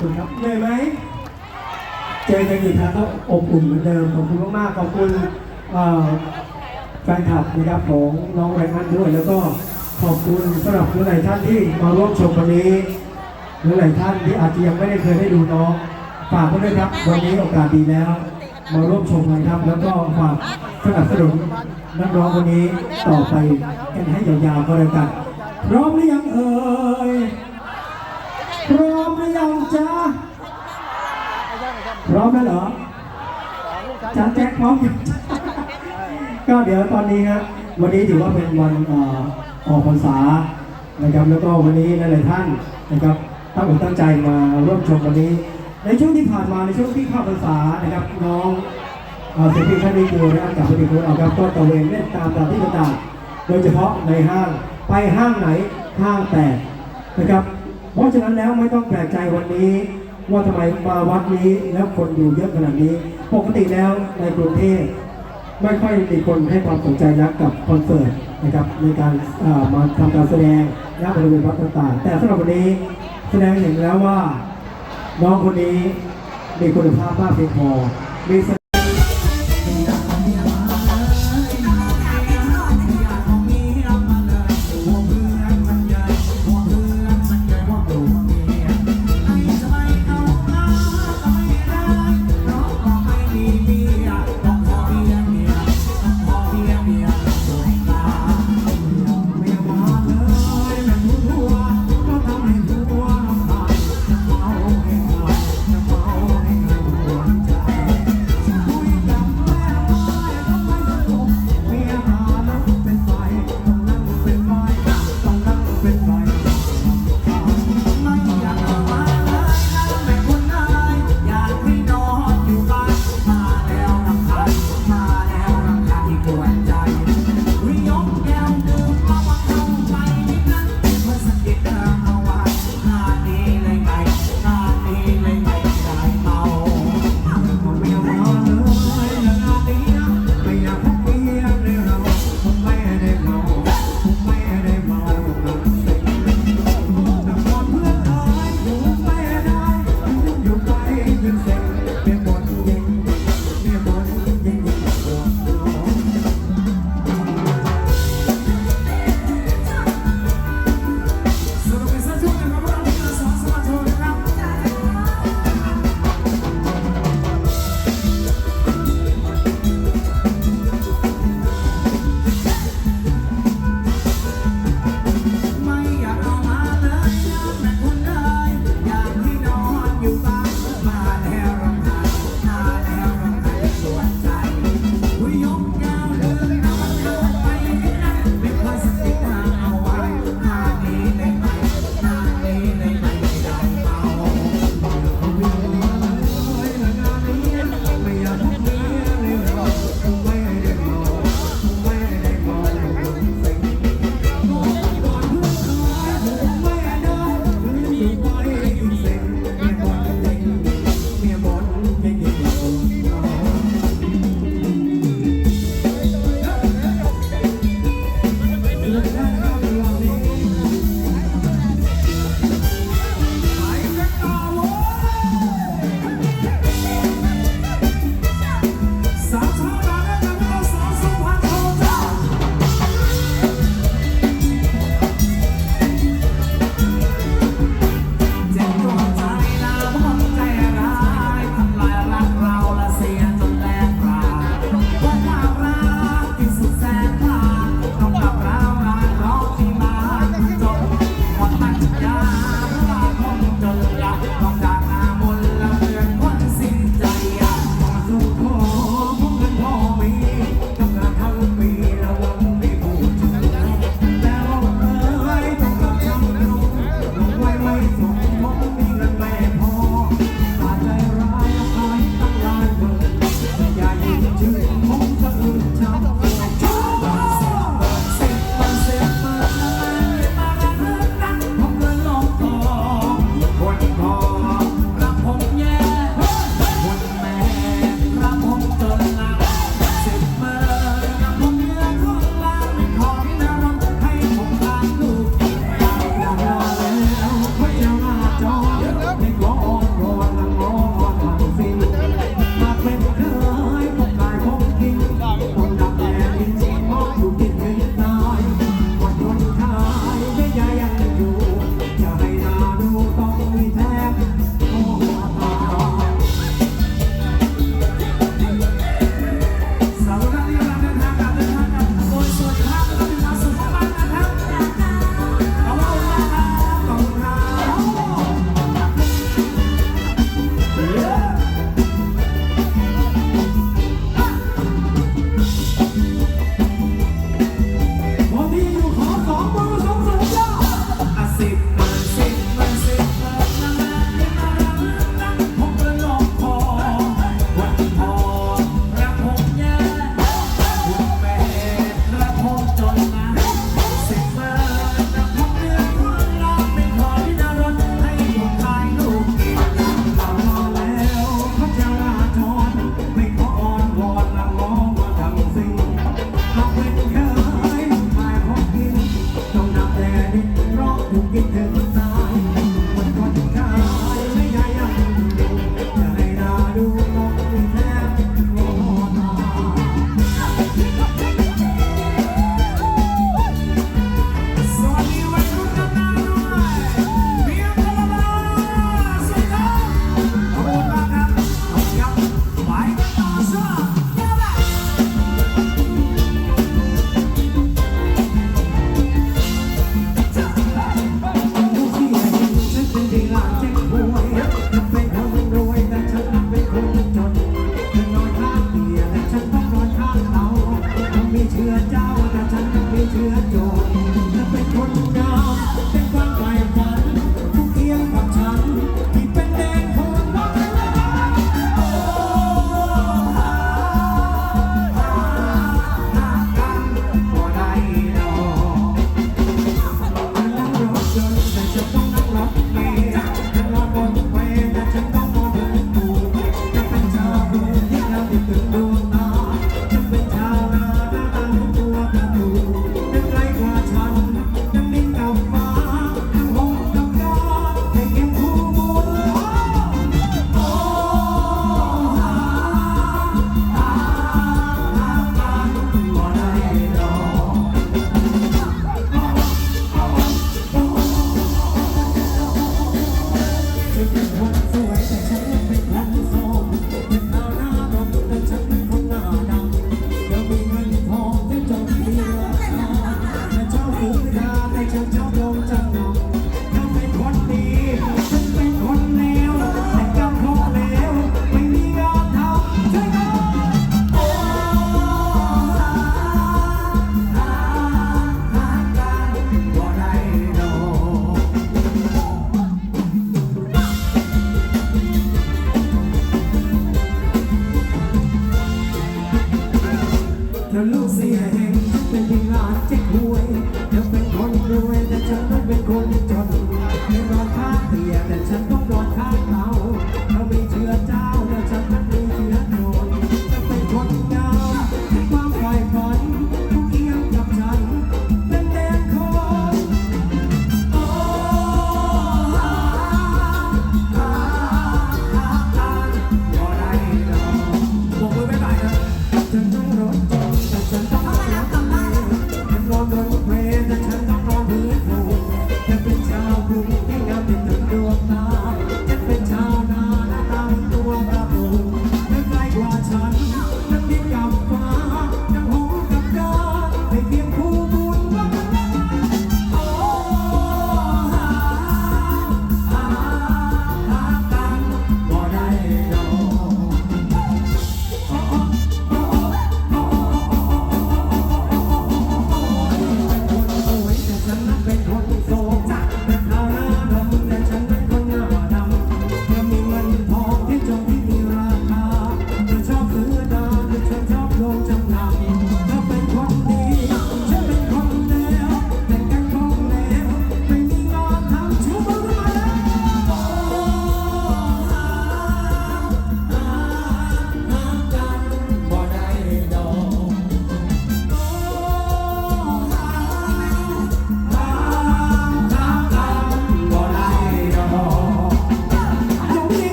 ดูครับเหนื่อยไหม เจอกันอีกครั้งก็อบอุ่นเหมือนเดิม ขอบคุณมากๆ ขอบคุณแฟนคลับนะครับของน้องไรอันด้วย แล้วก็ขอบคุณสำหรับหลายท่านที่มาร่วมชมวันนี้หลายท่านที่อาจจะยังไม่ได้เคยได้ดูน้องฝากไว้ด้วยครับ วันนี้โอกาสดีแล้ว มาร่วมชมกันครับ แล้วก็ฝากสนับสนุนนักร้องคนนี้ต่อไปกันให้ยาวๆก็แล้วกันพร้อมหรือยังเอ่ย ร้องจ๊ะพร้อมแล้วเหรอจันแจ็คพร้อมก็เดี๋ยวตอนนี้ครับวันนี้ถือว่าเป็นวันออกพรรษานะครับ แล้วก็วันนี้หลายๆท่านนะครับตั้งอกตั้งใจมาร่วมชมวันนี้ ในช่วงที่ผ่านมาในช่วงที่เข้าพรรษานะครับน้องเอ่อศิลปินท่านนี้คือนะครับจากผลิตของเราครับก็ตระเวนเล่นตามสถานที่ต่างๆโดยเฉพาะในห้างไปห้างไหนห้างแตกนะครับ เพราะฉะนั้นแล้วไม่ต้องแปลกใจวันนี้ ว่าทำไมมาวัดนี้แล้วคนอยู่เยอะขนาดนี้ ปกติแล้วในกรุงเทพไม่ค่อยมีคนให้ความสนใจนักกับคอนเสิร์ตนะครับในการมาทำการแสดงณบริเวณวัดต่างๆ แต่สำหรับวันนี้แสดงเห็นแล้วว่าน้องคนนี้มีคุณภาพมากเพียงพอมี